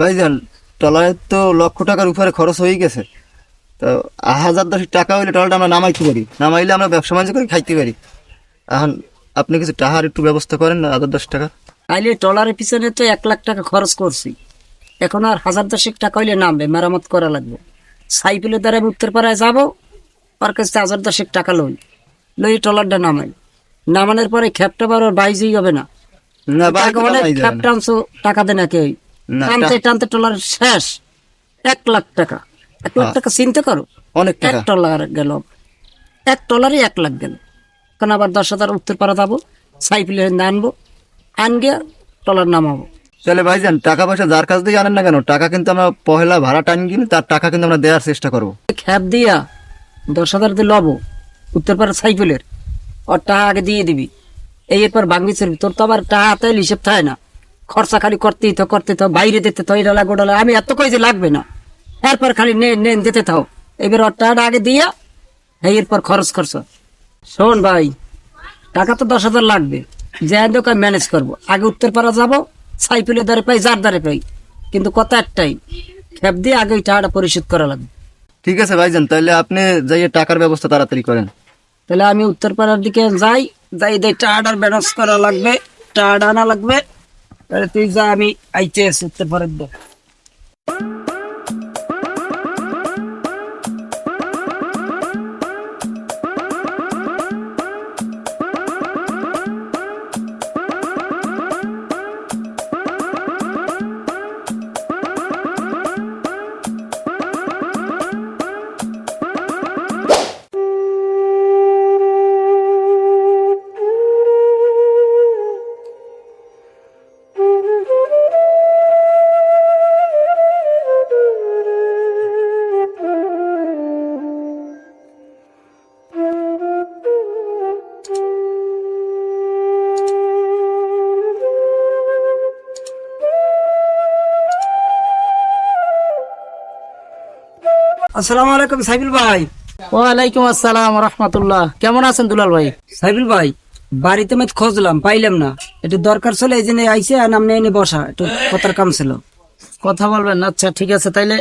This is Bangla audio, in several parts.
ভাইজান ট্রলারের তো লক্ষ টাকার উপরে খরচ হয়ে গেছে। তো হাজার দশ টাকা হইলে ট্রলারটা আমরা নামাইতে পারি। নামাইলে আমরা ব্যবসা বাণিজ্য করে খাইতে পারি। এখন আপনি কিছু টাকার একটু ব্যবস্থা করেন না হাজার দশ টাকা? তাইলে ট্রলারের পিছনে তো এক লাখ টাকা খরচ করছি। এখন আর হাজার দশেক টাকা হইলে নামবে মেরামত করা লাগবে। সাইকেলের দ্বারা আমি উত্তরপাড়ায় যাব ওর কাছ থেকে হাজার দশেক টাকা লই। লই ট্রলারটা নামাই। নামানোর পরে খ্যাপটা বার বাইজেই হবে না। না টাকা মানে নামাই দেয় টানতে টানতে ট্রলার শেষ। এক লাখ টাকা। এক লাখ টাকা চিন্তা করো। অনেক এক টাকা। টলার গেল। এক টলারই এক লাখ গেল। এখন আবার দশ হাজার উত্তরপাড়া যাব সাইকেলে আনব আনগে টলার নামাবো। তাহলে ভাইজান টাকা পয়সা যার কাছ থেকে আনেন না কেন টাকা কিন্তু আমরা পহেলা ভাড়া টাইম কিনি তার টাকা কিন্তু আমরা দেওয়ার চেষ্টা করব। খ্যাপ দিয়া দশ হাজার দিয়ে লবো উত্তরপাড়া সাইকেলের ওর টাকা আগে দিয়ে দিবি। এই এরপর ভাঙবি তোর তো আবার টাকা হাতে হিসেব থাকে না। খরচা খালি করতেই তো করতে তো বাইরে দিতে তো এটা লাগবে। আমি এত কই যে লাগবে না। এরপর খালি নে নে দিতে থাও। এবার ওর টাকাটা আগে দিয়া এরপর খরচ খরচ শোন ভাই টাকা তো দশ হাজার লাগবে। যে দোকান ম্যানেজ করব। আগে উত্তরপাড়া যাব সাইকেলের দ্বারে পাই যার দ্বারে পাই। কিন্তু কথা একটাই খেপ দিয়ে আগে ওই টাকাটা পরিশোধ করা লাগবে। ঠিক আছে ভাইজান তাহলে আপনি যাই টাকার ব্যবস্থা তাড়াতাড়ি করেন। তাহলে আমি উত্তরপাড়ার দিকে যাই যাই দেখ টাকাটার ব্যালেন্স করা লাগবে টাকা আনা লাগবে। তাহলে তুই যা আমি আইতে আছি উত্তরপাড়ার আসসালামু আলাইকুম সাইবুল ভাই। ওয়ালাইকুম আসসালাম রহমতুল্লাহ। কেমন আছেন দুলাল ভাই? সাইবুল ভাই বাড়িতে আমি খুঁজলাম পাইলাম না। একটু দরকার ছিল এই জন্য আইসে আর নামনে এনে বসা একটু কথার কাম ছিল। কথা বলবেন আচ্ছা ঠিক আছে তাইলে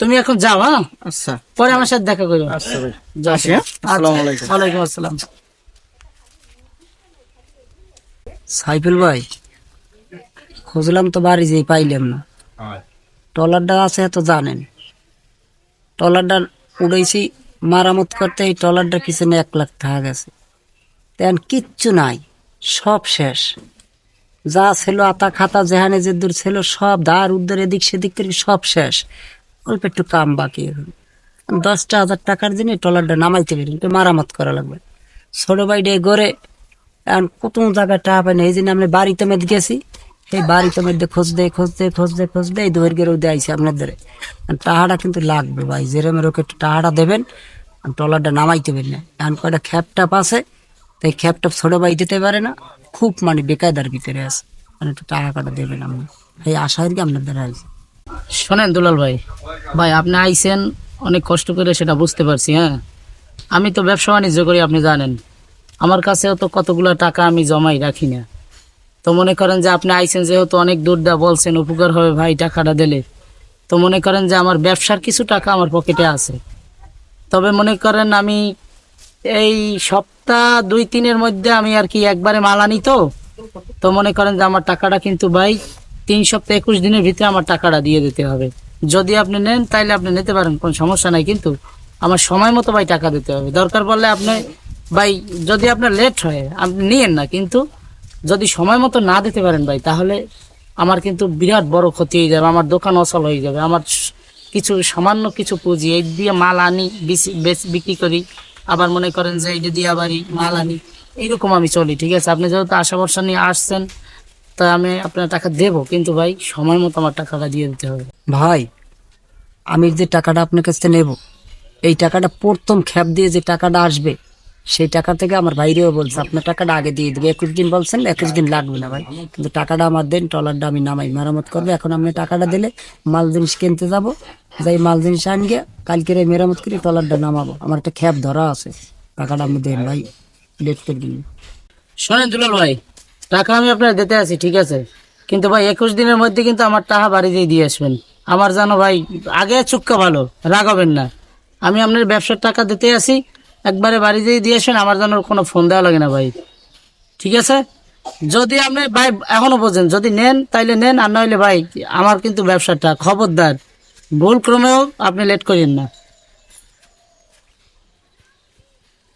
তুমি এখন যাও হ্যাঁ? আচ্ছা। পরে আমার সাথে দেখা করো। আচ্ছা ভাই। যাও। হ্যাঁ? আসসালামু আচ্ছা, আলাইকুম। ওয়ালাইকুম আসসালাম। সাইফুল ভাই খুঁজলাম তো বাড়ি যেই পাইলাম না। টলারটা আছে তো জানেন। টলারটা উড়াইছি, মারামত করতে এই টলারটার পিছনে এক লাখ টাকা গেছে তেন কিচ্ছু নাই, সব শেষ। যা ছিল আতা খাতা, যেখানে যে দূর ছিল সব ধার, উদ্ধার, এদিক সেদিক করে সব শেষ। অল্প একটু কাম বাকি দশটা হাজার টাকার জন্য ট্রলারটা নামাইতে পারি, একটু মারামত করা লাগবে। ছোট ভাইডে গড়ে এখন কত জায়গায় টাকা পাই না, এই জন্য আমরা বাড়িতে মেদ গেছি। এই বাড়িতে মধ্যে খুঁজতে খুঁজতে খুঁজতে খুঁজতে এই দৈর্ঘ্যের উদে আইসি আপনাদের টাহাটা কিন্তু লাগবে ভাই। যেরম ওকে একটু টাহাটা দেবেন আমি টলারটা নামাইতে পারি না। এখন কয়টা খ্যাপটাপ আছে তাই এই খ্যাপটাপ ছোট ভাই দিতে পারে না, খুব মানে বেকায়দার ভিতরে আছে। মানে একটু টাকা কাটা দেবেন আপনি। এই আশা আর কি আপনাদের আইসি শোনেন দুলাল ভাই ভাই আপনি আইছেন, অনেক কষ্ট করে সেটা বুঝতে পারছি হ্যাঁ? আমি তো ব্যবসা বাণিজ্য করি, আপনি জানেন। আমার কাছেও তো কতগুলো টাকা আমি জমাই রাখি না। তো মনে করেন যে আপনি আইছেন, যেহেতু অনেক দূর দা বলছেন, উপকার হবে ভাই টাকাটা দিলে। তো মনে করেন যে আমার ব্যবসার কিছু টাকা আমার পকেটে আছে। তবে মনে করেন আমি এই সপ্তাহ দুই তিনের মধ্যে আমি আর কি একবারে মাল আনি তো তো মনে করেন যে আমার টাকাটা কিন্তু ভাই তিন সপ্তাহ একুশ দিনের ভিতরে আমার টাকাটা দিয়ে দিতে হবে। যদি আপনি নেন তাইলে আপনি নিতে পারেন, কোনো সমস্যা নাই, কিন্তু আমার সময় মতো ভাই টাকা দিতে হবে। দরকার পড়লে আপনি ভাই যদি আপনার লেট হয়, আপনি নিয়েন না, কিন্তু যদি সময় মতো না দিতে পারেন ভাই, তাহলে আমার কিন্তু বিরাট বড় ক্ষতি হয়ে যাবে, আমার দোকান অচল হয়ে যাবে। আমার কিছু সামান্য কিছু পুঁজি, এই দিয়ে মাল আনি বিক্রি করি। আবার মনে করেন যে এইটা দিয়ে আবার মাল আনি, এইরকম আমি চলি, ঠিক আছে? আপনি যেহেতু আশা ভরসা নিয়ে আসছেন, তা আমি আপনার টাকা দেবো, কিন্তু ভাই, সময় মতো আমার টাকাটা দিয়ে দিতে হবে। ভাই আমি যে টাকাটা আপনার কাছ নেব, এই টাকাটা প্রথম খ্যাপ দিয়ে যে টাকাটা আসবে সেই টাকা থেকে আমার বাইরেও বলছে, আপনার টাকাটা আগে দিয়ে দেবে। একুশ দিন বলছেন, একুশ দিন লাগবে না ভাই। কিন্তু টাকাটা আমার দেন, ট্রলারটা আমি নামাই, মেরামত করব। এখন আপনি টাকাটা দিলে মাল জিনিস কিনতে যাব, যাই মাল জিনিস আন গিয়ে কালকে মেরামত করে ট্রলারটা নামাবো। আমার একটা খ্যাপ ধরা আছে, টাকাটা আপনি দেন ভাই লেট করে দিন। শোনেন দুলাল ভাই, টাকা আমি আপনার দিতে আছি, ঠিক আছে। কিন্তু ভাই, একুশ দিনের মধ্যে কিন্তু আমার টাকা বাড়ি দিয়ে দিয়ে আসবেন। আমার জানো ভাই, আগে চুক্কা ভালো রাগাবেন না। আমি আপনার ব্যবসার টাকা দিতে আসি একবারে বাড়ি দিয়ে দিয়ে আসবেন আমার যেন কোনো ফোন দেওয়া লাগে না ভাই। ঠিক আছে? যদি আপনি ভাই এখনও বোঝেন যদি নেন তাইলে নেন আর নইলে ভাই আমার কিন্তু ব্যবসাটা খবরদার। ভুল ক্রমেও আপনি লেট করেন না।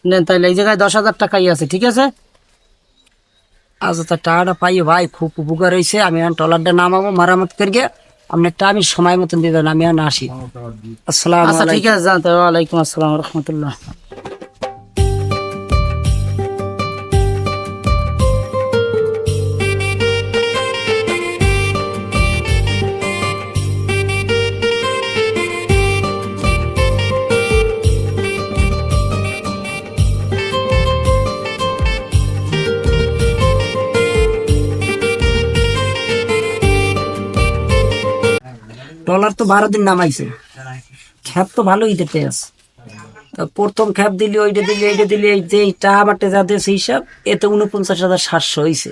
নেন তাইলে এই জায়গায় দশ হাজার টাকাই আছে ঠিক আছে? আচ্ছা তা টাকাটা পাই ভাই খুব উপকার হয়েছে আমি এখন টলারটা নামাবো মারামত করিয়ে। আপনারটা আমি সময় মতন দিয়ে দেবেন আমি এখন আসি। আসসালাম আচ্ছা ঠিক আছে জানতে ওয়ালাইকুম আসসালাম রহমতুল্লাহ। ডলার তো বারো দিন নামাইছে। খ্যাপ তো ভালোই দিতে আছে। প্রথম খ্যাপ দিলি, ওইটা দিলি, এইটা দিলি যে টা আমারটা যা দিয়েছে হিসাব, এতে উনপঞ্চাশ হাজার সাতশো হয়েছে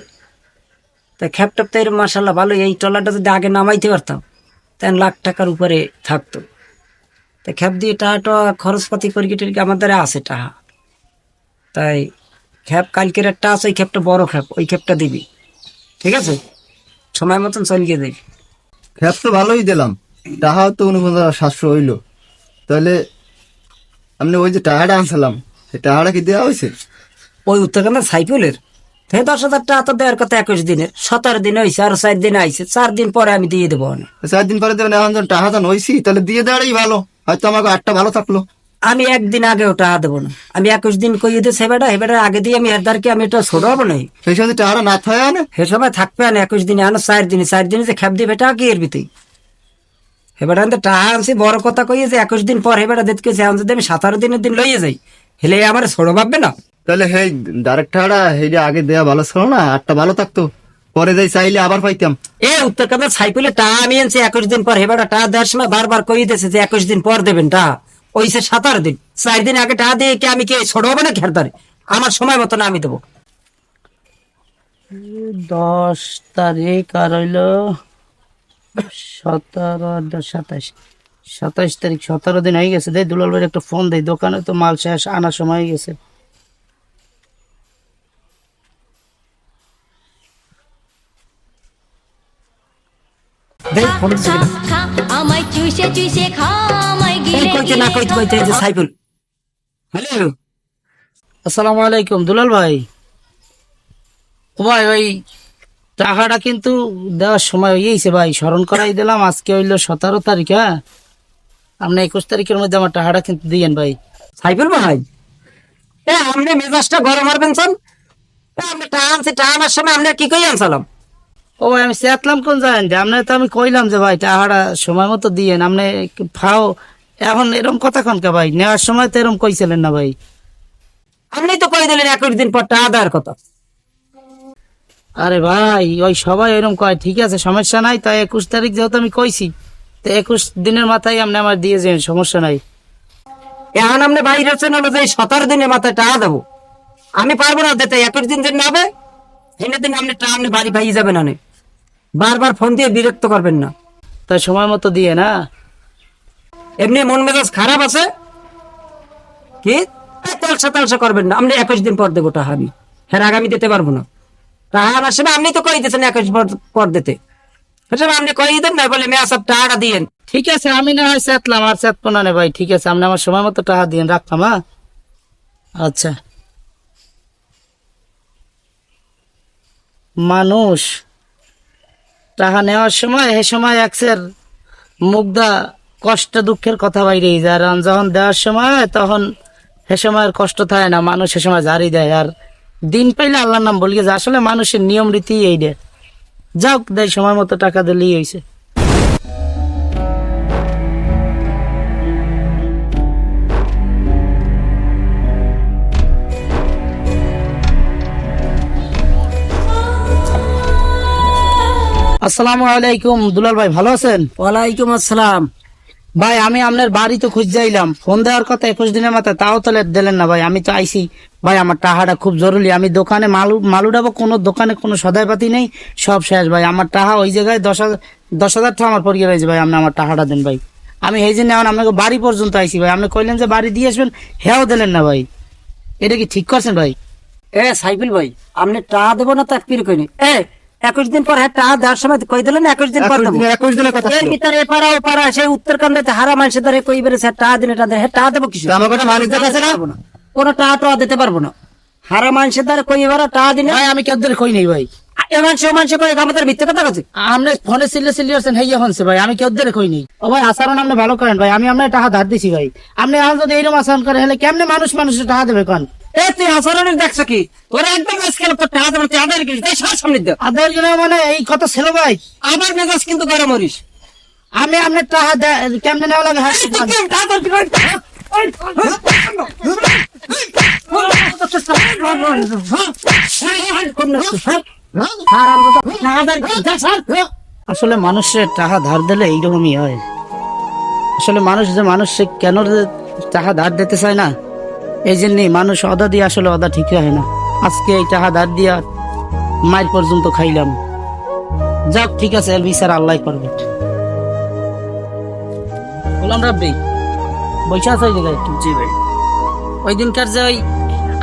তা খ্যাপ ট্যাপ তো এরকম মাসাল্লাহ ভালো এই টলারটা যদি আগে নামাইতে পারতাম তাহলে লাখ টাকার উপরে থাকতো। তা খ্যাপ দিয়ে টাকাটা খরচপাতি করি টরি আমার দ্বারা আছে টাকা। তাই খ্যাপ কালকের একটা আছে, ওই খ্যাপটা বড় খ্যাপ, ওই খ্যাপটা দিবি। ঠিক আছে? সময় মতন চলিয়ে দিবি। খ্যাপ তো ভালোই দিলাম। টাহাও তো উনপঞ্চাশ সাতশো হইল। তাহলে আপনি ওই যে টাহাটা আনছিলাম সেই টাহাটা কি দেওয়া হয়েছে? ওই উত্তরকান্দা সাইকেলের সে দশ হাজার টাকা তো দেওয়ার কথা একুশ দিনের। সতেরো দিন হয়েছে আর চার দিন আইছে। চার দিন পরে আমি দিয়ে দেবো চার দিন পরে দেবেন এখন যখন টাহাটা নইছি তাহলে দিয়ে দেওয়ারই ভালো। হয়তো আমাকে আটটা ভালো থাকল। আমি একদিন আগেও টাকা দেবো না। আমি একুশ দিন কইয়ে দিয়ে সেবাটা হেবাটা আগে দিয়ে আমি এরদারকে আমি এটা ছোট হব না সেই সময় টাহাটা না থাকে না? সে সময় থাকবে না একুশ দিনে আনো চার দিনে। চার দিনে যে খেপ দিবে টাকা কি এর ভিতরে হেবাটা আনতে টাকা আনছি বড় কথা কইয়ে যে একুশ দিন পর হেবাটা দেখতে এখন যদি আমি সাতারো দিনের দিন লইয়ে যাই। হেলে আমার ছোট ভাববে না। তাহলে সেই ডাইরেক্ট টাহাটা সেইটা আগে দেওয়া ভালো ছিল না আটটা ভালো থাকতো। পরে যাই চাইলে আবার পাইতাম। এ উত্তর উত্তরকান্দার সাইকেলে টাকা আমি আনছি একুশ দিন পর হেবাটা টাকা দেওয়ার সময় বারবার কইয়ে দিয়েছে যে একুশ দিন পর দেবেন টাকা ওইসে সাতারো দিন। চার দিন আগে টাকা দিয়ে কি আমি কি ছোট হবে না খেরদারে আমার সময় মতো না আমি দেবো। দশ তারিখ আর হইল সতেরো সাতাশ। সাতাশ তারিখ সতেরো দিন হয়ে গেছে। দুলাল ভাইয়ের একটা ফোন দেই দোকানে তো মাল শেষ আনার সময় হয়ে গেছে। আসসালামু আলাইকুম দুলাল ভাই। ও ভাই ওই টাকাটা কিন্তু দেওয়ার সময় হয়েছে ভাই। স্মরণ করাই দিলাম আজকে হইল সতেরো তারিখ হ্যাঁ? আপনি একুশ তারিখের মধ্যে আমার টাকাটা কিন্তু দিয়েন ভাই। সাইকেল ভাই এ আপনি মেজাজটা গরম মারবেন শোন এ, আপনি টাকা আনছি টাকা আনার সময় আপনি কি কই আনছিলাম ও ভাই আমি চেতলাম কোন জানেন যে আপনার তো আমি কইলাম যে ভাই টাকাটা সময় মতো দিয়েন। আপনি ফাও এখন এরকম কথা কনকা ভাই? নেওয়ার সময় তো এরকম কইছিলেন না ভাই। আপনি তো কই দিলেন একুশ দিন পর টাকা দেওয়ার কথা? আরে ভাই ওই সবাই এরকম কয় ঠিক আছে সমস্যা নাই তাই একুশ তারিখ যেহেতু আমি কইছি তো একুশ দিনের মাথায় আপনি আমার দিয়ে যান সমস্যা নাই। এখন আপনি বাইরে আছেন হলো যে সতেরো দিনের মাথায় টাকা দেবো। আমি পারব না দিতে একুশ দিন দিন হবে এনে দিন আপনি টাকা আপনি বাড়ি পাইয়ে যাবেন না বারবার ফোন দিয়ে বিরক্ত করবেন না। তাই সময় মতো দিয়ে না? এমনি মন মেজাজ খারাপ আছে? কি? তালসা তালসা করবেন না আপনি একুশ দিন পর দেবো টাকা আমি। হ্যাঁ আগামী দিতে পারব না। আমার আপনি তো কই একুশ পর- দিতে আপনি কই দেন না বলে, মেয়া সব ঠিক আছে, আমি না হয় আর না ভাই, ঠিক আছে, আপনি আমার সময় মতো রাখলাম হ্যাঁ? আচ্ছা। মানুষ টাকা নেওয়ার সময়, এ সময় একসের মুগ্ধা, কষ্ট, দুঃখের কথা বাইরে যায় যখন দেওয়ার সময়, তখন সে সময় কষ্ট থাকে না, মানুষ সে সময় জারি দেয়, আর দিন পাইলে আল্লাহর নাম বলি যে আসলে মানুষের নিয়ম, রীতি এই দে যাও দেয় সময় মতো টাকা দিলেই হয়েছে আসসালামু আলাইকুম। দুলাল ভাই, ভালো আছেন? ওয়ালাইকুম আসসালাম। ভাই, আমি আপনার বাড়ি তো খুঁজ যাইলাম। ফোন দেওয়ার কথা একুশ দিনের মাথায়, তাও তো দিলেন না ভাই, আমি তো আইসি ভাই, আমার টাহাটা খুব জরুরি। আমি দোকানে মালু মালু ডাবো কোনো দোকানে কোনো সদাইপাতি নেই, সব শেষ ভাই। আমার টাহা ওই জায়গায় দশ হাজার দশ হাজার টাকা আমার পরিয়ে রয়েছে ভাই, আপনি আমার টাহাটা দেন ভাই। আমি এই জন্য এখন আপনাকে বাড়ি পর্যন্ত আইসি ভাই। আপনি কইলেন যে বাড়ি দিয়ে আসবেন হ্যাঁ দিলেন না ভাই। এটা কি ঠিক করছেন ভাই? এ, সাইফুল ভাই, আপনি টাকা দেবো না তার পির কইনি। এ একুশ দিন পর হ্যাঁ দেওয়ার সময় কই দিলেন? একুশ দিন পর একুশ দিনের- কথা এর। ভিতরে এপারা ওপারা সেই উত্তরকান্ডাতে হারা মানুষের দ্বারা কই বেড়ে স্যার টাকা দিলে টাকা দেয় হ্যাঁ টাকা দেবো কিছু? আমার কথা মানিক আছে না? কোনো টাকা টাকা দিতে পারব না। হারা মানুষের দ্বারা কই এবার দিলে ভাই আমি কেউ কই নেই ভাই। ফোনে আমি কেউ কই নেই। ও ভাই আসারণ আপনি ভালো করেন ভাই আমি আপনার টাকা ধার দিছি ভাই। আপনি যদি এইরকম আচরণ করে হলে কেমনে মানুষ মানুষের টাকা দেবে কোন? এ তুই হাসারণের দেখছ কি? তোরা একদম আজকাল তাই সব সামনে দে জন্য মানে এই কথা ছিল ভাই। আবার মেজাজ কিন্তু গরম হরিস আমি আপনার টাকা কেমনে নেওয়া লাগে? হ্যাঁ? আসলে মানুষের টাকা ধার দিলে এইরকমই হয়। আসলে মানুষ যে মানুষে কেন যে টাকা ধার দিতে চায় না এই জন্যই মানুষ অদা দিয়ে আসলে অদা ঠিক রাখে না। আজকে এই টাকা ধার দিয়া মাইল পর্যন্ত খাইলাম। যাক ঠিক আছে এর বিচার আল্লাহ করবে। বললাম রাব্বি বৈশা আছে ওই জায়গায়? জি ভাই। ওই দিনকার যে ওই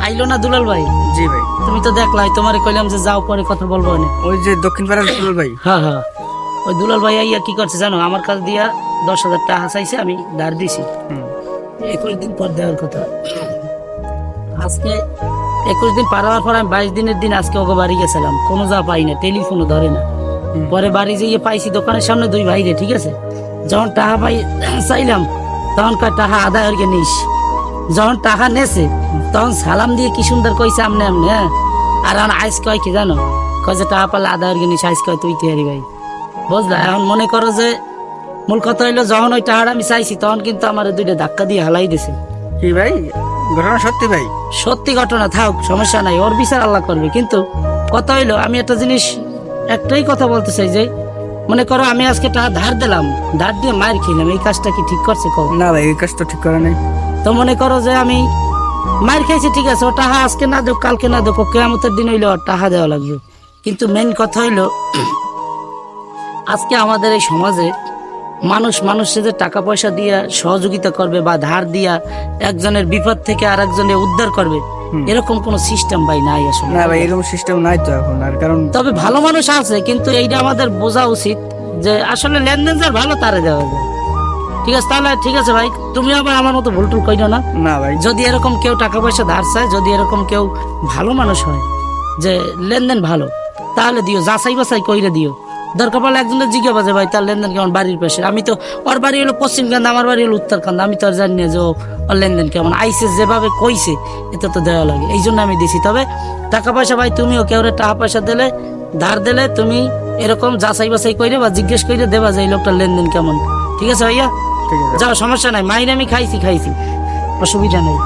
আইলো না দুলাল ভাই? জি ভাই। তুমি তো দেখলাই তোমারে কইলাম যে যাও পরে কথা বলব না ওই যে দক্ষিণ পাড়ার দুলাল ভাই? হ্যাঁ হ্যাঁ। ওই দুলাল ভাই আইয়া কি করছে জানো? আমার কাছে দিয়া দশ হাজার টাকা চাইছে আমি ধার দিছি। একুশ দিন পর দেওয়ার কথা। আজকে একুশ দিন পার হওয়ার পর আমি বাইশ দিনের দিন আজকে ওকে বাড়ি গেছিলাম। কোনো যা পাই না টেলিফোনও ধরে না। পরে বাড়ি যেয়ে পাইছি দোকানের সামনে দুই ভাই রে ঠিক আছে? যখন টাকা পাই চাইলাম তখন কয় টাকা আদায় হয়ে নিস। যখন টাকা নেছে তখন সালাম দিয়ে কি সুন্দর কইছে আমনে আমনে হ্যাঁ? আর এখন আইস কয় কি জানো? কয় যে টাকা পালে আদায় হয়ে নিস আইস কয় তুই তৈরি ভাই? বুঝলা? এখন মনে করো যে মূল কথা হইল যখন ওই টাকাটা আমি চাইছি তখন কিন্তু আমার দুইটা ধাক্কা দিয়ে হালাই দিছে। কি ভাই? ঘটনা সত্যি ভাই? সত্যি ঘটনা থাক সমস্যা নাই ওর বিচার আল্লাহ করবে। কিন্তু কথা হইল আমি একটা জিনিস একটাই কথা বলতে চাই যে মনে করো আমি আজকে টাকা ধার দিলাম ধার দিয়ে মায়ের খেলাম এই কাজটা কি ঠিক করছে কও? না ভাই এই কাজ তো ঠিক করে নাই। তো মনে করো যে আমি মায়ের খাইছি ঠিক আছে ও টাকা আজকে না দেব কালকে না দেবো কেয়ামতের দিন হইলে ওর টাকা দেওয়া লাগবে। কিন্তু মেন কথা হইল আজকে আমাদের এই সমাজে মানুষ মানুষের টাকা পয়সা দিয়া সহযোগিতা করবে বা ধার দিয়া একজনের বিপদ থেকে আর একজনের উদ্ধার করবে এরকম কোন সিস্টেম ভাই নাই আসলে। না ভাই এরকম সিস্টেম নাই তো এখন আর কারণ তবে ভালো মানুষ আছে কিন্তু এইটা আমাদের বোঝা উচিত যে আসলে লেনদেন যার ভালো তারে দেওয়া যায়। ঠিক আছে তাহলে ঠিক আছে ভাই তুমি আবার আমার মতো ভুল টুল কইরো না। না ভাই। যদি এরকম কেউ টাকা পয়সা ধার চায় যদি এরকম কেউ ভালো মানুষ হয় যে লেনদেন ভালো তাহলে দিও যাচাই বাছাই কইরে দিও। দরকার পড়লে একজনের জিজ্ঞাসা বাজে ভাই তার লেনদেন কেমন বাড়ির পাশে? আমি তো ওর বাড়ি হলো পশ্চিম কান্দা আমার বাড়ি হলো উত্তর কান্দা। আমি তো আর জানি না যে ওর লেনদেন কেমন। আইসে যেভাবে কইছে এটা তো দেওয়া লাগে। এই জন্য আমি দিছি। তবে টাকা পয়সা ভাই তুমিও কেউ টাকা পয়সা দিলে ধার দিলে তুমি এরকম যাচাই বাছাই কইরে বা জিজ্ঞেস কইরে দেবা যে এই লোকটার লেনদেন কেমন। ঠিক আছে ভাইয়া? ঠিক আছে। যাও সমস্যা নাই। মাইনে আমি খাইছি খাইছি। অসুবিধা নেই।